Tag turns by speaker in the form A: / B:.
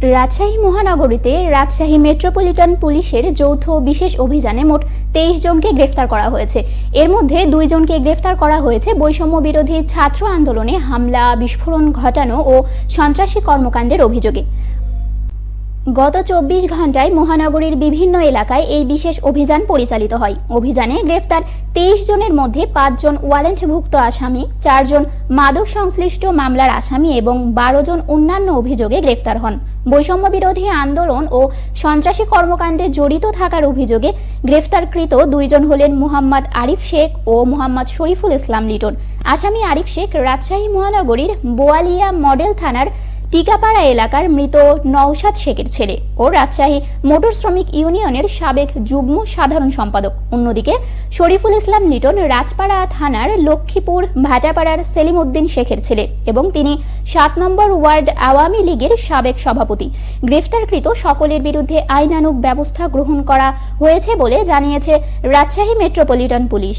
A: রাজশাহী মহানগরীতে রাজশাহী মেট্রোপলিটন পুলিশের যৌথ বিশেষ অভিযানে মোট তেইশ জনকে গ্রেফতার করা হয়েছে। এর মধ্যে দুইজনকে গ্রেফতার করা হয়েছে। বৈষম্য বিরোধী ছাত্র আন্দোলনে হামলা, বিস্ফোরণ ঘটানো ও সন্ত্রাসী কর্মকাণ্ডের অভিযোগে। গত চব্বিশ ঘন্টায় মহানগরীর বিভিন্ন এলাকায় এই বিশেষ অভিযান পরিচালিত হয়। অভিযানে গ্রেফতার তেইশ জনের মধ্যে পাঁচজন ওয়ারেন্টভুক্ত আসামি চারজন মাদক সংশ্লিষ্ট মামলার আসামি এবং বারো জন অন্যান্য অভিযোগে গ্রেফতার হন। বৈষম্য বিরোধী আন্দোলন ও সন্ত্রাসী কর্মকাণ্ডে জড়িত থাকার অভিযোগে গ্রেফতারকৃত দুইজন হলেন মুহাম্মদ আরিফ শেখ ও মোহাম্মদ শরীফুল ইসলাম লিটন। আসামি আরিফ শেখ রাজশাহী মহানগরীর বোয়ালিয়া মডেল থানার টিকাপাড়া এলাকার মৃত নওশাদ শেখের ছেলে ও রাজশাহী মোটর শ্রমিক ইউনিয়নের সাবেক যুগ্ম সাধারণ সম্পাদক। অন্যদিকে শরীফুল ইসলাম লিটন রাজপাড়া থানার লক্ষ্মীপুর ভাটাপাড়ার সেলিম উদ্দিন শেখের ছেলে এবং তিনি সাত নম্বর ওয়ার্ড আওয়ামী লীগের সাবেক সভাপতি। গ্রেফতারকৃত সকলের বিরুদ্ধে আইনানুগ ব্যবস্থা গ্রহণ করা হয়েছে বলে জানিয়েছে রাজশাহী মেট্রোপলিটন পুলিশ।